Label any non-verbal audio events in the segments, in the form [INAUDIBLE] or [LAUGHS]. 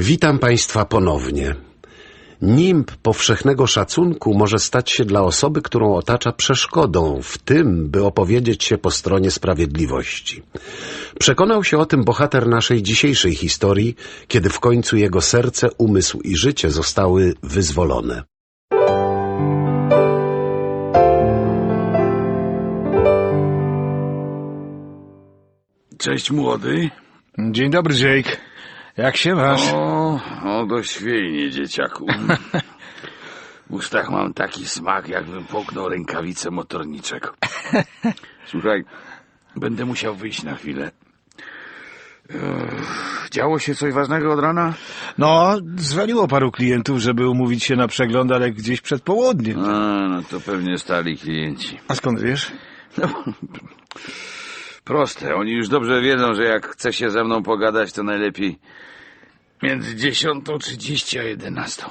Witam Państwa ponownie. Nimb powszechnego szacunku może stać się dla osoby, którą otacza przeszkodą w tym, by opowiedzieć się po stronie sprawiedliwości. Przekonał się o tym bohater naszej dzisiejszej historii, kiedy w końcu jego serce, umysł i życie zostały wyzwolone. Cześć młody. Dzień dobry, Jake. Jak się masz? O, o doświejnie, dzieciaku. W ustach mam taki smak, jakbym połknął rękawicę motorniczego. Słuchaj, będę musiał wyjść na chwilę. Ech, Działo się coś ważnego od rana? No, dzwoniło paru klientów, żeby umówić się na przegląd, ale gdzieś przed południem. A, no to pewnie stali klienci. A skąd wiesz? No, proste. Oni już dobrze wiedzą, że jak chce się ze mną pogadać, to najlepiej między dziesiątą trzydzieści a jedenastą.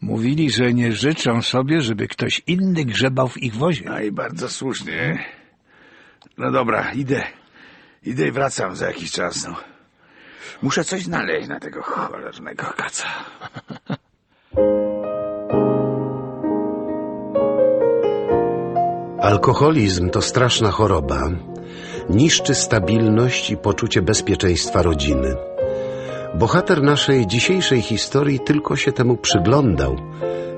Mówili, że nie życzą sobie, żeby ktoś inny grzebał w ich wozie. No i bardzo słusznie. No dobra, idę. Idę i wracam za jakiś czas, no. Muszę coś znaleźć na tego cholernego kaca. Alkoholizm to straszna choroba. Niszczy stabilność i poczucie bezpieczeństwa rodziny. Bohater naszej dzisiejszej historii tylko się temu przyglądał,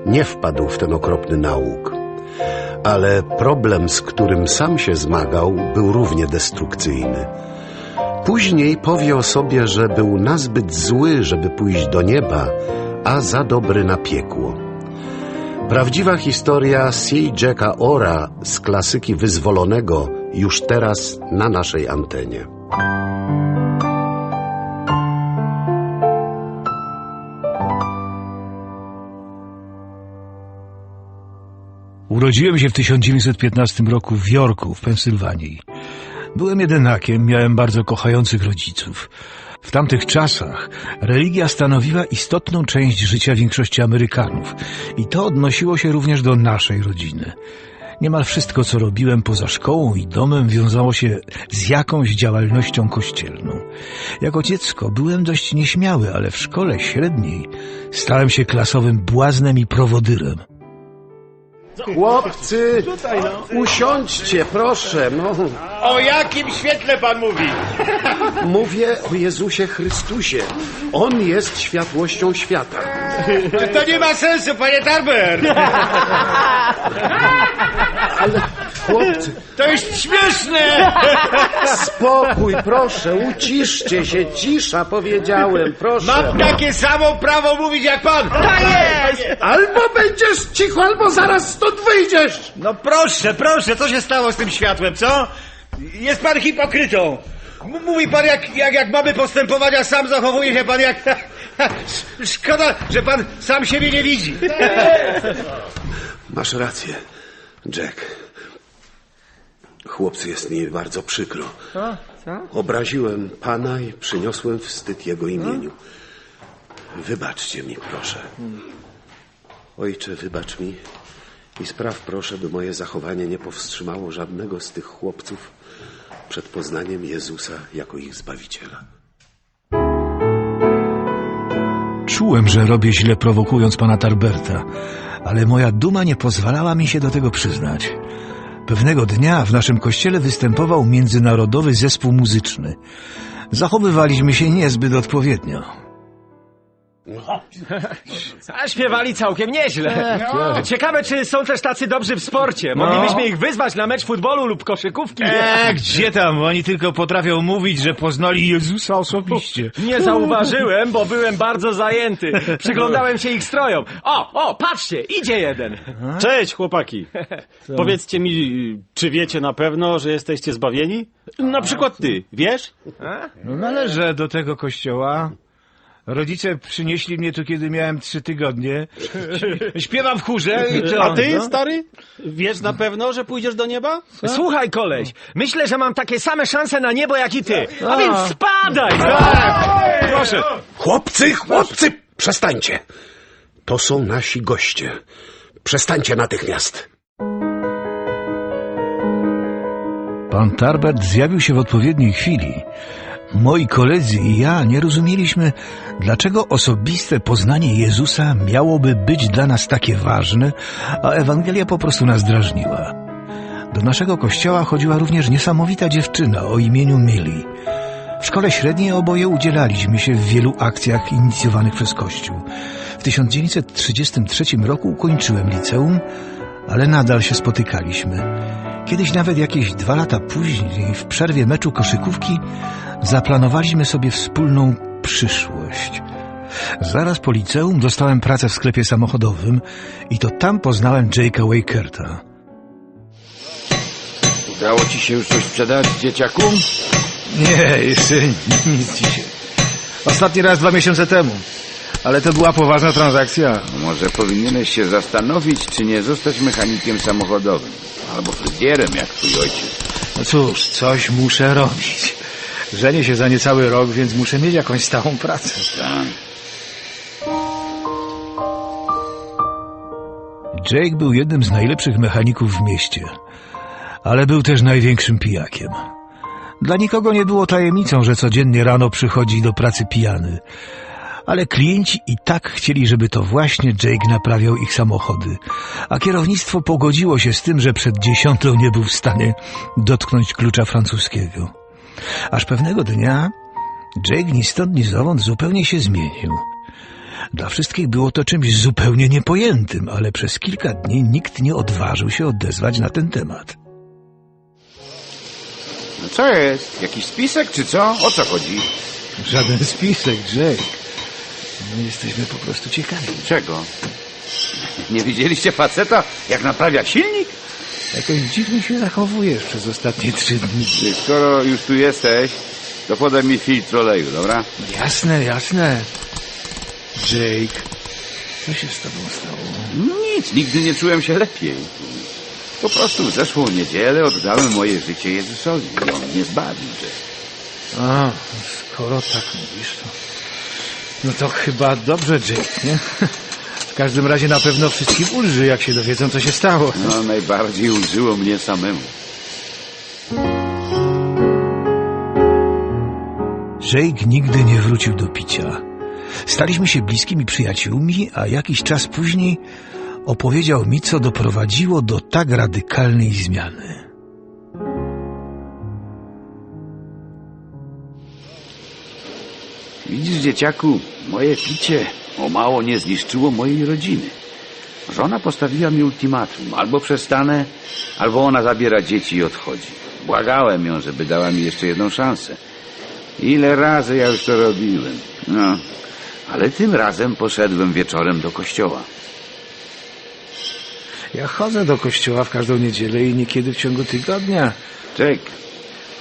nie wpadł w ten okropny nauk. Ale problem, z którym sam się zmagał, był równie destrukcyjny. Później powie o sobie, że był nazbyt zły, żeby pójść do nieba, a za dobry na piekło. Prawdziwa historia C. Jacka Ora z klasyki wyzwolonego już teraz na naszej antenie. Urodziłem się w 1915 roku w Yorku, w Pensylwanii. Byłem jedynakiem, miałem bardzo kochających rodziców. W tamtych czasach religia stanowiła istotną część życia większości Amerykanów i to odnosiło się również do naszej rodziny. Niemal wszystko, co robiłem poza szkołą i domem, wiązało się z jakąś działalnością kościelną. Jako dziecko byłem dość nieśmiały, ale w szkole średniej stałem się klasowym błaznem i prowodyrem. Chłopcy, usiądźcie, proszę. No, O jakim świetle pan mówi? mówię o Jezusie Chrystusie. On jest światłością świata. To nie ma sensu, panie Tarber! Ale chłopcy, To jest śmieszne! spokój, proszę, uciszcie się, cisza, powiedziałem, proszę. Mam takie samo prawo mówić jak pan! Albo będziesz cicho, albo zaraz stąd wyjdziesz. No proszę, proszę, co się stało z tym światłem, co? Jest pan hipokrytą! M- Mówi pan jak, jak, jak mamy postępować, a sam zachowuje się pan jak... [LAUGHS] Szkoda, że pan sam siebie nie widzi. Masz rację, Jack. Chłopcy, jest mi bardzo przykro. Obraziłem pana i przyniosłem wstyd jego imieniu. Wybaczcie mi, proszę. Ojcze, wybacz mi i spraw proszę, by moje zachowanie nie powstrzymało żadnego z tych chłopców przed poznaniem Jezusa jako ich Zbawiciela. Czułem, że robię źle prowokując pana Tarberta, ale moja duma nie pozwalała mi się do tego przyznać. Pewnego dnia w naszym kościele występował międzynarodowy zespół muzyczny. Zachowywaliśmy się niezbyt odpowiednio. [LAUGHS] A śpiewali całkiem nieźle. Ciekawe, czy są też tacy dobrzy w sporcie. Moglibyśmy ich wyzwać na mecz futbolu lub koszykówki. E, gdzie tam? Oni tylko potrafią mówić, że poznali Jezusa osobiście. [LAUGHS] Nie zauważyłem, bo byłem bardzo zajęty. Przyglądałem się ich strojom. O, o, patrzcie, idzie jeden. Cześć, chłopaki. Powiedzcie mi, czy wiecie na pewno, że jesteście zbawieni? Na przykład ty, wiesz? No, należę do tego kościoła. Rodzice przynieśli mnie tu, kiedy miałem trzy tygodnie. [LAUGHS] Śpiewam w chórze i to... A ty, no. stary? Wiesz na pewno, że pójdziesz do nieba? Słuchaj, koleś, myślę, że mam takie same szanse na niebo jak i ty. A więc spadaj! Proszę. Chłopcy, chłopcy, przestańcie. To są nasi goście. Przestańcie natychmiast. Pan Tarbert zjawił się w odpowiedniej chwili. Moi koledzy i ja nie rozumieliśmy, dlaczego osobiste poznanie Jezusa miałoby być dla nas takie ważne, a Ewangelia po prostu nas drażniła. Do naszego kościoła chodziła również niesamowita dziewczyna o imieniu Millie. W szkole średniej oboje udzielaliśmy się w wielu akcjach inicjowanych przez Kościół. W 1933 roku ukończyłem liceum, ale nadal się spotykaliśmy. Kiedyś nawet jakieś dwa lata później, w przerwie meczu koszykówki, zaplanowaliśmy sobie wspólną przyszłość. Zaraz po liceum dostałem pracę w sklepie samochodowym i to tam poznałem Jake'a Wakerta. Udało ci się już coś sprzedać, dzieciaku? Nie, jeszcze nic dzisiaj. Ostatni raz dwa miesiące temu. Ale to była poważna transakcja. Może powinieneś się zastanowić, czy nie zostać mechanikiem samochodowym. Albo fryzjerem, jak twój ojciec. No cóż, coś muszę robić. Żenię się za niecały rok, więc muszę mieć jakąś stałą pracę. Tak. Jake był jednym z najlepszych mechaników w mieście, ale był też największym pijakiem. Dla nikogo nie było tajemnicą, że codziennie rano przychodzi do pracy pijany. Ale klienci i tak chcieli, żeby to właśnie Jake naprawiał ich samochody, a kierownictwo pogodziło się z tym, że przed dziesiątą nie był w stanie dotknąć klucza francuskiego. Aż pewnego dnia Jake ni stąd ni zowąd zupełnie się zmienił. Dla wszystkich było to czymś zupełnie niepojętym, ale przez kilka dni nikt nie odważył się odezwać na ten temat. No co jest? Jakiś spisek, czy co? O co chodzi? Żaden spisek, Jake. My jesteśmy po prostu ciekawi. Czego? Nie widzieliście faceta, jak naprawia silnik? Jakoś dziwnie się zachowujesz przez ostatnie trzy dni. Skoro już tu jesteś, to podaj mi filtr oleju, dobra? Jasne, jasne. Jake, co się z tobą stało? Nic, nigdy nie czułem się lepiej. Po prostu w zeszłą niedzielę oddałem moje życie Jezusowi i On mnie zbawił. A, skoro tak mówisz, to... No to chyba dobrze, Jake, nie? W każdym razie na pewno wszystkim ulży, jak się dowiedzą, co się stało. No, najbardziej ulżyło mnie samemu. Jake nigdy nie wrócił do picia. Staliśmy się bliskimi przyjaciółmi, a jakiś czas później opowiedział mi, co doprowadziło do tak radykalnej zmiany. Widzisz, dzieciaku, moje picie o mało nie zniszczyło mojej rodziny. Żona postawiła mi ultimatum. Albo przestanę, albo ona zabiera dzieci i odchodzi. Błagałem ją, żeby dała mi jeszcze jedną szansę. Ile razy ja już to robiłem. No, ale tym razem poszedłem wieczorem do kościoła. Ja chodzę do kościoła w każdą niedzielę i niekiedy w ciągu tygodnia. Jake,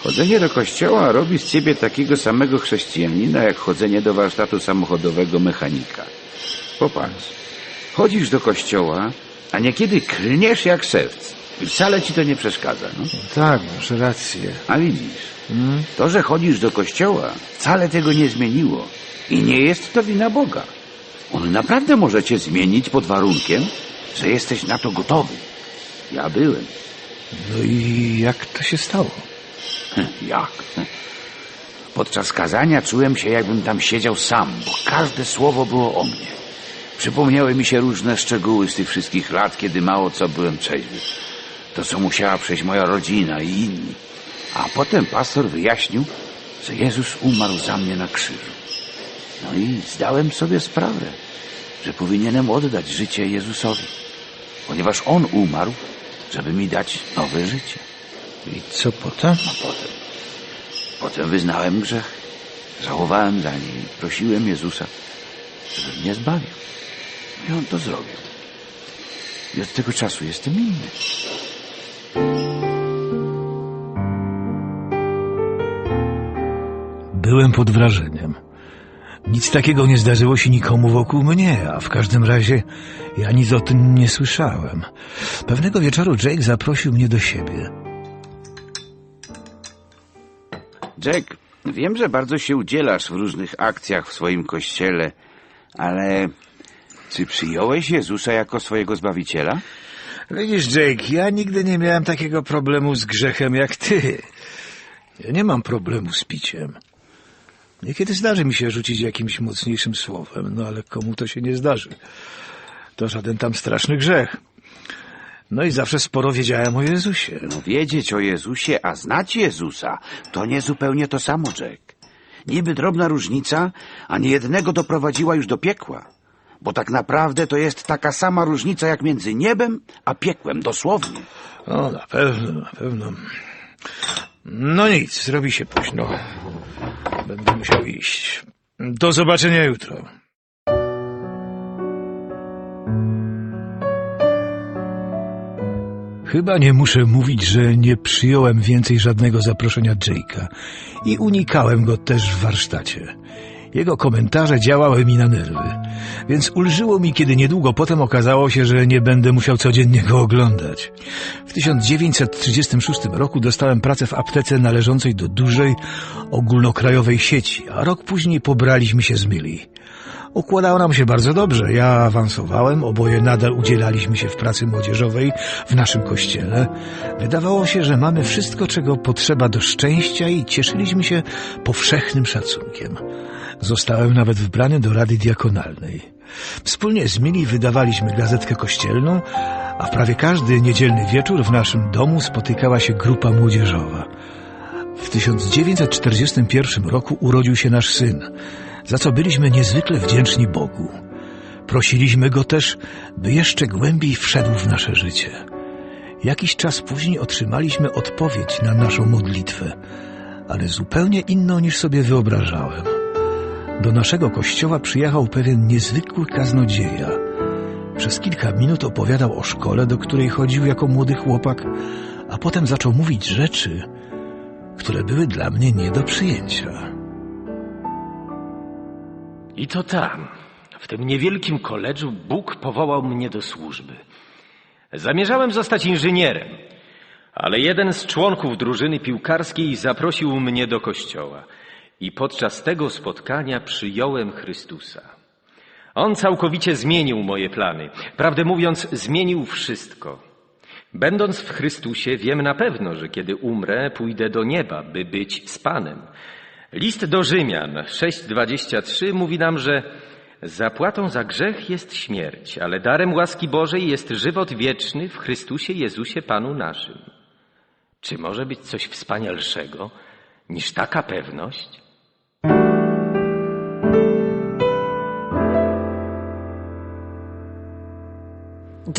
chodzenie do kościoła robi z ciebie takiego samego chrześcijanina, jak chodzenie do warsztatu samochodowego mechanika. Popatrz, chodzisz do kościoła, a niekiedy klniesz jak szewc. I wcale ci to nie przeszkadza. No? Tak, masz rację. A widzisz, to, że chodzisz do kościoła, wcale tego nie zmieniło. I nie jest to wina Boga. On naprawdę może cię zmienić pod warunkiem, że jesteś na to gotowy. Ja byłem. No i jak to się stało? Jak? Podczas kazania czułem się, jakbym tam siedział sam, bo każde słowo było o mnie. Przypomniały mi się różne szczegóły z tych wszystkich lat, kiedy mało co byłem trzeźwy. To, co musiała przejść moja rodzina i inni. A potem pastor wyjaśnił, że Jezus umarł za mnie na krzyżu. No i zdałem sobie sprawę, że powinienem oddać życie Jezusowi, ponieważ On umarł, żeby mi dać nowe życie. I co potem? A potem, potem wyznałem grzech, żałowałem za nim i prosiłem Jezusa, żeby mnie zbawił. I On to zrobił. I od tego czasu jestem inny. Byłem pod wrażeniem. Nic takiego nie zdarzyło się nikomu wokół mnie, a w każdym razie ja nic o tym nie słyszałem. Pewnego wieczoru Jake zaprosił mnie do siebie. Jack, wiem, że bardzo się udzielasz w różnych akcjach w swoim kościele, ale czy przyjąłeś Jezusa jako swojego Zbawiciela? Widzisz, Jake, ja nigdy nie miałem takiego problemu z grzechem jak ty. Ja nie mam problemu z piciem. Niekiedy zdarzy mi się rzucić jakimś mocniejszym słowem, no ale komu to się nie zdarzy. To żaden tam straszny grzech. No i zawsze sporo wiedziałem o Jezusie. No wiedzieć o Jezusie, a znać Jezusa, to nie zupełnie to samo, Jack. Niby drobna różnica, a nie jednego doprowadziła już do piekła. Bo tak naprawdę to jest taka sama różnica jak między niebem a piekłem, dosłownie. O, na pewno, na pewno. No nic, zrobi się późno. Będę musiał iść. Do zobaczenia jutro. Chyba nie muszę mówić, że nie przyjąłem więcej żadnego zaproszenia Jake'a i unikałem go też w warsztacie. Jego komentarze działały mi na nerwy, więc ulżyło mi, kiedy niedługo potem okazało się, że nie będę musiał codziennie go oglądać. W 1936 roku dostałem pracę w aptece należącej do dużej, ogólnokrajowej sieci, a rok później pobraliśmy się z Millie. Układało nam się bardzo dobrze. Ja awansowałem, oboje nadal udzielaliśmy się w pracy młodzieżowej w naszym kościele. Wydawało się, że mamy wszystko, czego potrzeba do szczęścia i cieszyliśmy się powszechnym szacunkiem. Zostałem nawet wybrany do Rady Diakonalnej. Wspólnie z Mili wydawaliśmy gazetkę kościelną, a w prawie każdy niedzielny wieczór w naszym domu spotykała się grupa młodzieżowa. W 1941 roku urodził się nasz syn, za co byliśmy niezwykle wdzięczni Bogu. Prosiliśmy go też, by jeszcze głębiej wszedł w nasze życie. Jakiś czas później otrzymaliśmy odpowiedź na naszą modlitwę, ale zupełnie inną niż sobie wyobrażałem. Do naszego kościoła przyjechał pewien niezwykły kaznodzieja. Przez kilka minut opowiadał o szkole, do której chodził jako młody chłopak, a potem zaczął mówić rzeczy, które były dla mnie nie do przyjęcia. I to tam, w tym niewielkim koledżu, Bóg powołał mnie do służby. Zamierzałem zostać inżynierem, ale jeden z członków drużyny piłkarskiej zaprosił mnie do kościoła i podczas tego spotkania przyjąłem Chrystusa. On całkowicie zmienił moje plany. Prawdę mówiąc, zmienił wszystko. Będąc w Chrystusie, wiem na pewno, że kiedy umrę, pójdę do nieba, by być z Panem. List do Rzymian 6:23 mówi nam, że zapłatą za grzech jest śmierć, ale darem łaski Bożej jest żywot wieczny w Chrystusie Jezusie Panu naszym. Czy może być coś wspanialszego niż taka pewność?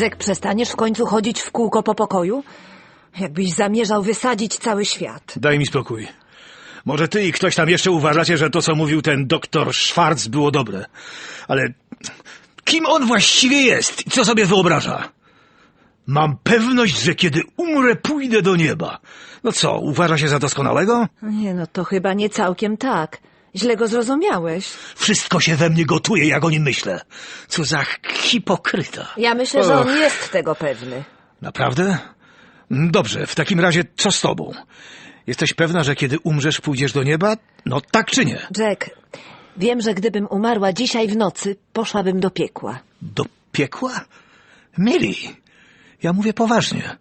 Jack, przestaniesz w końcu chodzić w kółko po pokoju? Jakbyś zamierzał wysadzić cały świat. Daj mi spokój. Może ty i ktoś tam jeszcze uważacie, że to, co mówił ten doktor Schwarz, było dobre. Ale kim on właściwie jest i co sobie wyobraża? Mam pewność, że kiedy umrę, pójdę do nieba. No co, uważa się za doskonałego? Nie, no to chyba nie całkiem tak. Źle go zrozumiałeś. Wszystko się we mnie gotuje, jak o nim myślę. Co za hipokryta. Ja myślę, że on Och. jest tego pewny. Naprawdę? Dobrze, w takim razie co z tobą? Jesteś pewna, że kiedy umrzesz, pójdziesz do nieba? No tak czy nie? Jack, wiem, że gdybym umarła dzisiaj w nocy, poszłabym do piekła. Do piekła? Mili, ja mówię poważnie.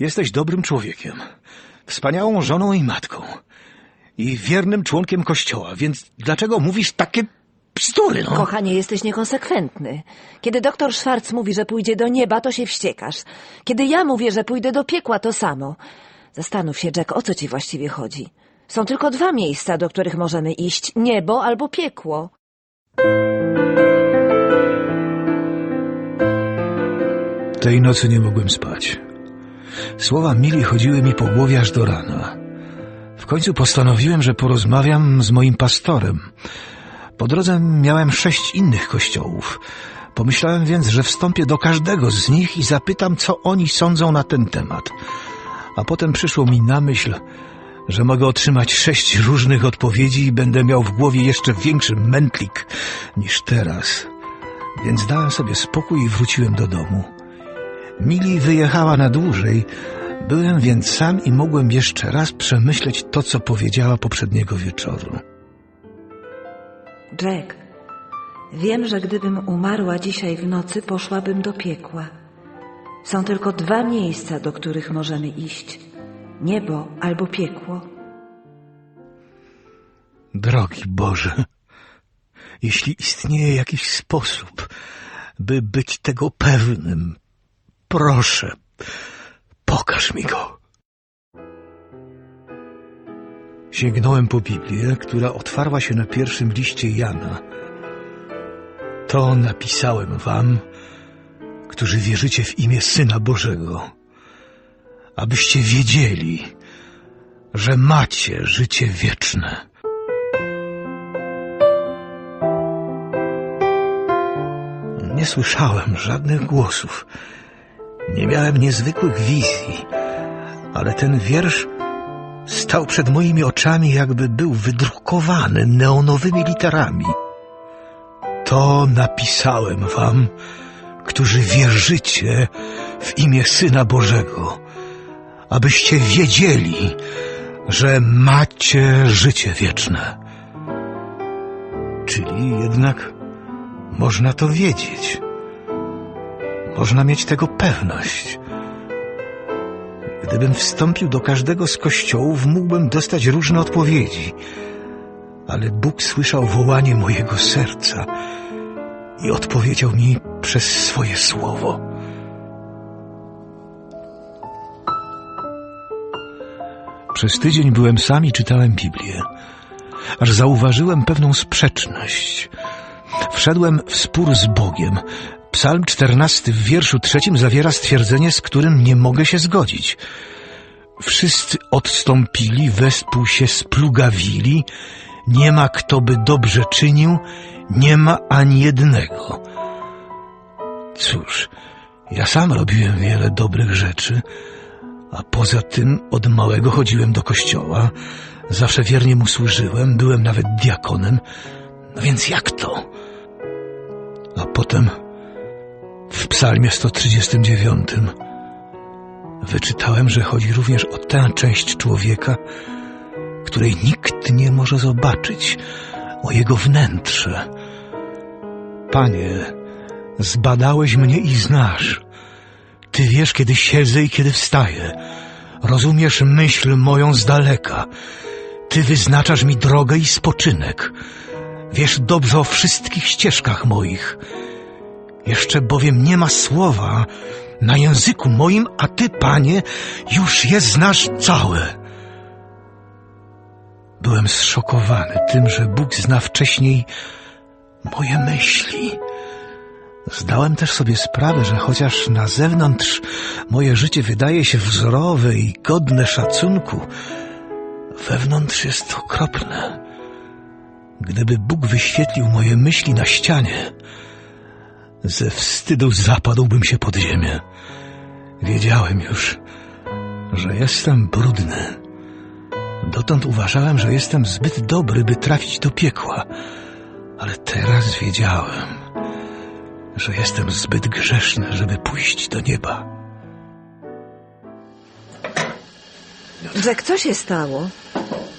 Jesteś dobrym człowiekiem, wspaniałą żoną i matką i wiernym członkiem kościoła, więc dlaczego mówisz takie bzdury, no? Kochanie, jesteś niekonsekwentny. Kiedy doktor Schwarz mówi, że pójdzie do nieba, to się wściekasz. Kiedy ja mówię, że pójdę do piekła, to samo. Zastanów się, Jack, o co ci właściwie chodzi. Są tylko dwa miejsca, do których możemy iść. Niebo albo piekło. Tej nocy nie mogłem spać. Słowa Mili chodziły mi po głowie aż do rana. W końcu postanowiłem, że porozmawiam z moim pastorem. Po drodze miałem sześć innych kościołów. Pomyślałem więc, że wstąpię do każdego z nich i zapytam, co oni sądzą na ten temat. A potem przyszło mi na myśl, że mogę otrzymać sześć różnych odpowiedzi i będę miał w głowie jeszcze większy mętlik niż teraz. Więc dałem sobie spokój i wróciłem do domu. Mili wyjechała na dłużej, byłem więc sam i mogłem jeszcze raz przemyśleć to, co powiedziała poprzedniego wieczoru. Jack, wiem, że gdybym umarła dzisiaj w nocy, poszłabym do piekła. Są tylko dwa miejsca, do których możemy iść. Niebo albo piekło. Drogi Boże, jeśli istnieje jakiś sposób, by być tego pewnym, proszę, pokaż mi go. Sięgnąłem po Biblię, która otwarła się na pierwszym liście Jana. To napisałem wam, którzy wierzycie w imię Syna Bożego, abyście wiedzieli, że macie życie wieczne. Nie słyszałem żadnych głosów. Nie miałem niezwykłych wizji, ale ten wiersz stał przed moimi oczami, jakby był wydrukowany neonowymi literami. To napisałem wam, którzy wierzycie w imię Syna Bożego, abyście wiedzieli, że macie życie wieczne. Czyli jednak można to wiedzieć. Można mieć tego pewność. Gdybym wstąpił do każdego z kościołów, mógłbym dostać różne odpowiedzi. Ale Bóg słyszał wołanie mojego serca i odpowiedział mi przez swoje słowo. Przez tydzień byłem sam i czytałem Biblię, aż zauważyłem pewną sprzeczność. Wszedłem w spór z Bogiem. Psalm czternasty w wierszu trzecim zawiera stwierdzenie, z którym nie mogę się zgodzić. Wszyscy odstąpili, wespół się splugawili, nie ma kto by dobrze czynił, nie ma ani jednego. Cóż, ja sam robiłem wiele dobrych rzeczy, a poza tym od małego chodziłem do kościoła, zawsze wiernie mu służyłem, byłem nawet diakonem, no więc jak to? A potem w psalmie 139 wyczytałem, że chodzi również o tę część człowieka, której nikt nie może zobaczyć, o jego wnętrze. Panie, zbadałeś mnie i znasz. Ty wiesz, kiedy siedzę i kiedy wstaję. Rozumiesz myśl moją z daleka. Ty wyznaczasz mi drogę i spoczynek. Wiesz dobrze o wszystkich ścieżkach moich. Jeszcze bowiem nie ma słowa na języku moim, a Ty, Panie, już je znasz całe. Byłem zszokowany tym, że Bóg zna wcześniej moje myśli. Zdałem też sobie sprawę, że chociaż na zewnątrz moje życie wydaje się wzorowe i godne szacunku, wewnątrz jest okropne. Gdyby Bóg wyświetlił moje myśli na ścianie, ze wstydu zapadłbym się pod ziemię. Wiedziałem już, że jestem brudny. Dotąd uważałem, że jestem zbyt dobry, by trafić do piekła, ale teraz wiedziałem, że jestem zbyt grzeszny, żeby pójść do nieba. Jack, co się stało?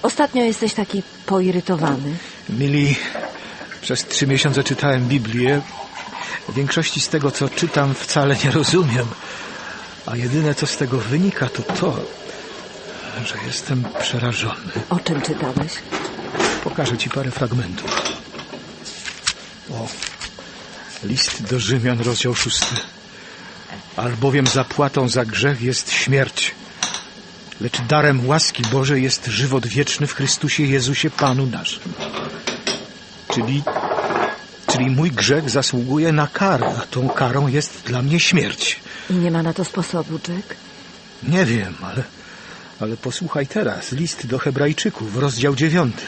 Ostatnio jesteś taki poirytowany. Mili, przez trzy miesiące czytałem Biblię. Większości z tego, co czytam, wcale nie rozumiem. A jedyne, co z tego wynika, to to, że jestem przerażony. O czym czytałeś? Pokażę ci parę fragmentów. O, list do Rzymian, rozdział szósty. Albowiem zapłatą za grzech jest śmierć, lecz darem łaski Bożej jest żywot wieczny w Chrystusie Jezusie Panu naszym. Czyli, czyli mój grzech zasługuje na karę, a tą karą jest dla mnie śmierć. I nie ma na to sposobu, Jack? Nie wiem, ale, ale posłuchaj teraz. List do Hebrajczyków, rozdział dziewiąty.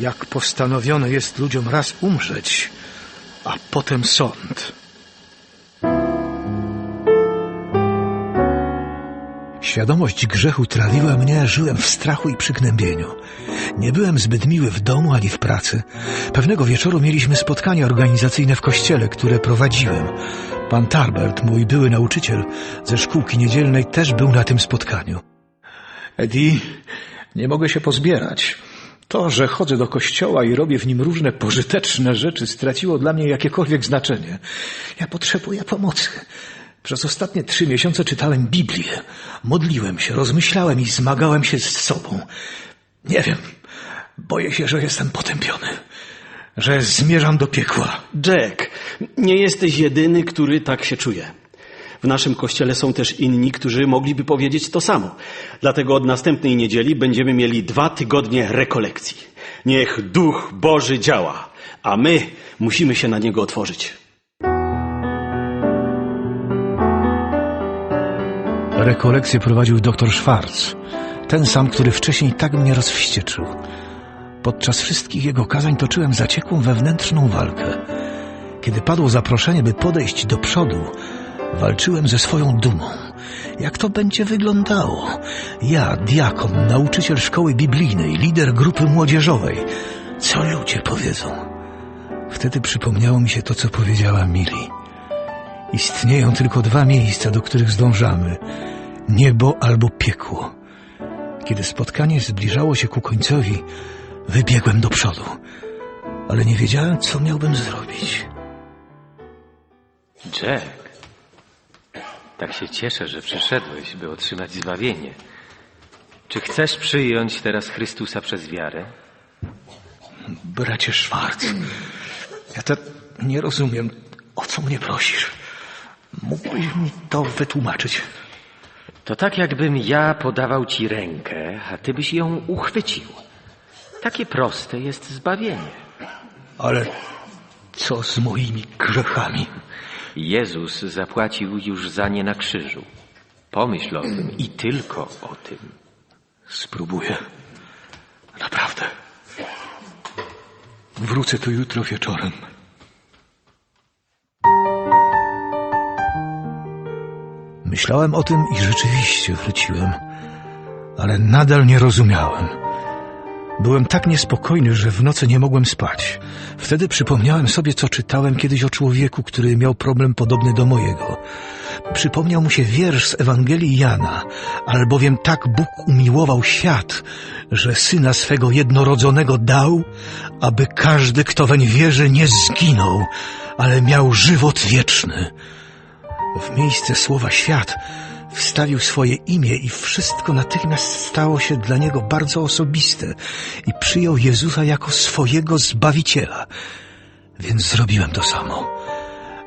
Jak postanowione jest ludziom raz umrzeć, a potem sąd. Świadomość grzechu trawiła mnie, żyłem w strachu i przygnębieniu. Nie byłem zbyt miły w domu ani w pracy. Pewnego wieczoru mieliśmy spotkanie organizacyjne w kościele, które prowadziłem. Pan Tarbert, mój były nauczyciel ze szkółki niedzielnej, też był na tym spotkaniu. Eddie, nie mogę się pozbierać. To, że chodzę do kościoła i robię w nim różne pożyteczne rzeczy, straciło dla mnie jakiekolwiek znaczenie. Ja potrzebuję pomocy. Przez ostatnie trzy miesiące czytałem Biblię, modliłem się, rozmyślałem i zmagałem się z sobą. Nie wiem, Boję się, że jestem potępiony. Że zmierzam do piekła. Jack, nie jesteś jedyny, który tak się czuje. W naszym kościele są też inni, którzy mogliby powiedzieć to samo. Dlatego od następnej niedzieli będziemy mieli dwa tygodnie rekolekcji. Niech Duch Boży działa, a my musimy się na niego otworzyć. Rekolekcję prowadził doktor Schwarz. Ten sam, który wcześniej tak mnie rozwścieczył. Podczas wszystkich jego kazań toczyłem zaciekłą wewnętrzną walkę. Kiedy padło zaproszenie, by podejść do przodu, walczyłem ze swoją dumą. Jak to będzie wyglądało? Ja, diakon, nauczyciel szkoły biblijnej, lider grupy młodzieżowej. Co ludzie powiedzą? Wtedy przypomniało mi się to, co powiedziała Mili. Istnieją tylko dwa miejsca, do których zdążamy: niebo albo piekło. Kiedy spotkanie zbliżało się ku końcowi, wybiegłem do przodu, ale nie wiedziałem, co miałbym zrobić. Jack, tak się cieszę, że przyszedłeś, by otrzymać zbawienie. Czy chcesz przyjąć teraz Chrystusa przez wiarę? Bracie Schwarz, ja to nie rozumiem, o co mnie prosisz. Mógłbyś mi to wytłumaczyć? To tak, jakbym ja podawał ci rękę, a ty byś ją uchwycił. Takie proste jest zbawienie. Ale co z moimi grzechami? Jezus zapłacił już za nie na krzyżu. Pomyśl o tym i tylko o tym. Spróbuję. Naprawdę. Wrócę tu jutro wieczorem. Myślałem o tym i rzeczywiście wróciłem, ale nadal nie rozumiałem. Byłem tak niespokojny, że w nocy nie mogłem spać. Wtedy przypomniałem sobie, co czytałem kiedyś o człowieku, który miał problem podobny do mojego. Przypomniał mu się wiersz z Ewangelii Jana, albowiem tak Bóg umiłował świat, że syna swego jednorodzonego dał, aby każdy, kto weń wierzy, nie zginął, ale miał żywot wieczny. W miejsce słowa świat wstawił swoje imię i wszystko natychmiast stało się dla niego bardzo osobiste i przyjął Jezusa jako swojego Zbawiciela. Więc zrobiłem to samo.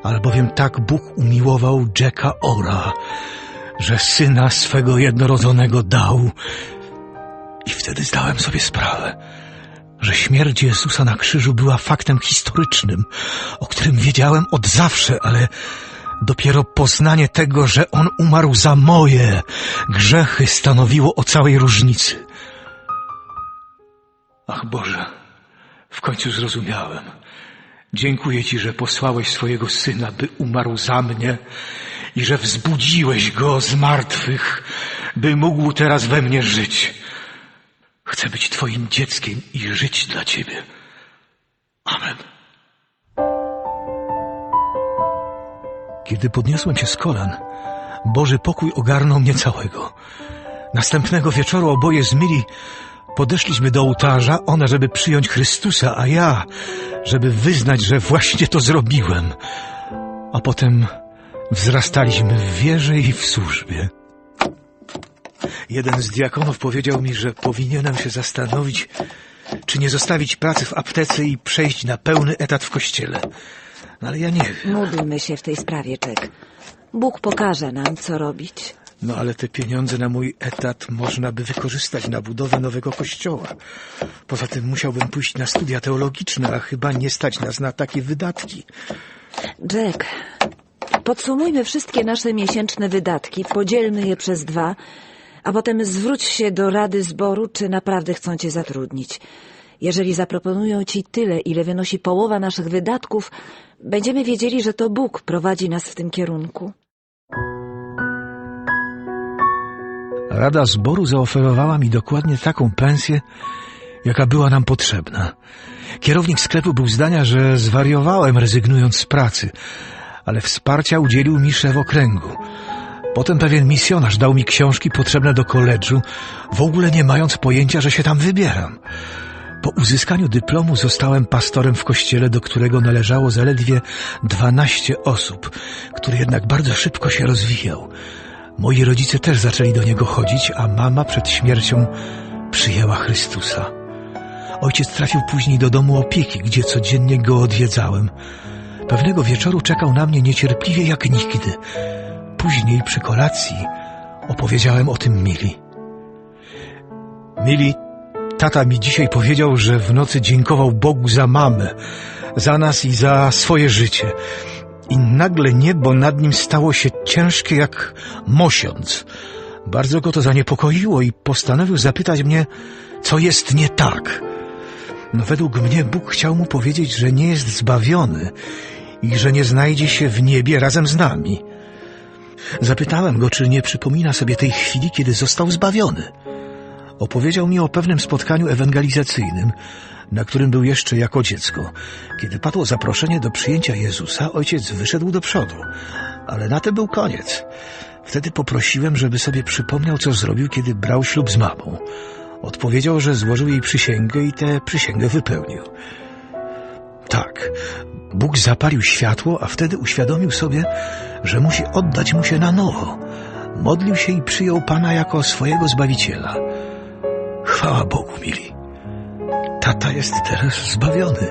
Albowiem tak Bóg umiłował Jacka Ora, że syna swego jednorodzonego dał. I wtedy zdałem sobie sprawę, że śmierć Jezusa na krzyżu była faktem historycznym, o którym wiedziałem od zawsze, ale Dopiero poznanie tego, że On umarł za moje grzechy stanowiło o całej różnicy. Ach Boże, w końcu zrozumiałem. Dziękuję Ci, że posłałeś swojego Syna, by umarł za mnie i że wzbudziłeś Go z martwych, by mógł teraz we mnie żyć. Chcę być Twoim dzieckiem i żyć dla Ciebie. Kiedy podniosłem się z kolan, Boży pokój ogarnął mnie całego. Następnego wieczoru oboje z Mili podeszliśmy do ołtarza, ona, żeby przyjąć Chrystusa, a ja, żeby wyznać, że właśnie to zrobiłem. A potem wzrastaliśmy w wierze i w służbie. Jeden z diakonów powiedział mi, że powinienem się zastanowić, czy nie zostawić pracy w aptece i przejść na pełny etat w kościele. No ale ja nie wiem. Módlmy się w tej sprawie, Czek. Bóg pokaże nam, co robić. No ale te pieniądze na mój etat można by wykorzystać na budowę nowego kościoła. Poza tym musiałbym pójść na studia teologiczne, a chyba nie stać nas na takie wydatki. Jack, podsumujmy wszystkie nasze miesięczne wydatki, podzielmy je przez dwa, a potem zwróć się do Rady Zboru, czy naprawdę chcą cię zatrudnić. Jeżeli zaproponują ci tyle, ile wynosi połowa naszych wydatków, będziemy wiedzieli, że to Bóg prowadzi nas w tym kierunku. Rada zboru zaoferowała mi dokładnie taką pensję, jaka była nam potrzebna. Kierownik sklepu był zdania, że zwariowałem rezygnując z pracy, ale wsparcia udzielił mi szef okręgu. Potem pewien misjonarz dał mi książki potrzebne do koledżu, w ogóle nie mając pojęcia, że się tam wybieram. Po uzyskaniu dyplomu zostałem pastorem w kościele, do którego należało zaledwie dwanaście osób, który jednak bardzo szybko się rozwijał. Moi rodzice też zaczęli do niego chodzić, a mama przed śmiercią przyjęła Chrystusa. Ojciec trafił później do domu opieki, gdzie codziennie go odwiedzałem. Pewnego wieczoru czekał na mnie niecierpliwie jak nigdy. Później przy kolacji opowiedziałem o tym Mili. Mili, tata mi dzisiaj powiedział, że w nocy dziękował Bogu za mamę, za nas i za swoje życie. I nagle niebo nad nim stało się ciężkie jak mosiąc. Bardzo go to zaniepokoiło i postanowił zapytać mnie, co jest nie tak. No, według mnie Bóg chciał mu powiedzieć, że nie jest zbawiony i że nie znajdzie się w niebie razem z nami. Zapytałem go, czy nie przypomina sobie tej chwili, kiedy został zbawiony. Opowiedział mi o pewnym spotkaniu ewangelizacyjnym, na którym był jeszcze jako dziecko. Kiedy padło zaproszenie do przyjęcia Jezusa, ojciec wyszedł do przodu, ale na tym był koniec. Wtedy poprosiłem, żeby sobie przypomniał, co zrobił, kiedy brał ślub z mamą. Odpowiedział, że złożył jej przysięgę i tę przysięgę wypełnił. Tak, Bóg zapalił światło, a wtedy uświadomił sobie, że musi oddać mu się na nowo. Modlił się i przyjął Pana jako swojego Zbawiciela. Chwała Bogu, mili. Tata jest teraz zbawiony.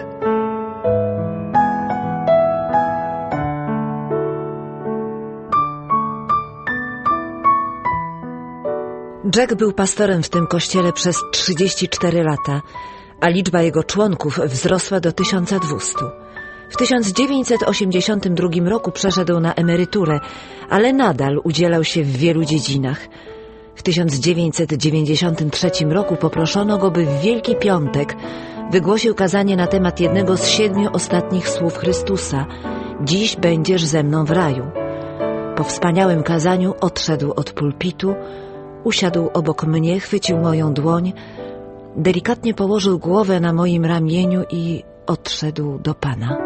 Jack był pastorem w tym kościele przez 34 lata, a liczba jego członków wzrosła do 1200. W 1982 roku przeszedł na emeryturę, ale nadal udzielał się w wielu dziedzinach. W 1993 roku poproszono go, by w Wielki Piątek wygłosił kazanie na temat jednego z siedmiu ostatnich słów Chrystusa: Dziś będziesz ze mną w raju. Po wspaniałym kazaniu odszedł od pulpitu, usiadł obok mnie, chwycił moją dłoń, delikatnie położył głowę na moim ramieniu i odszedł do Pana.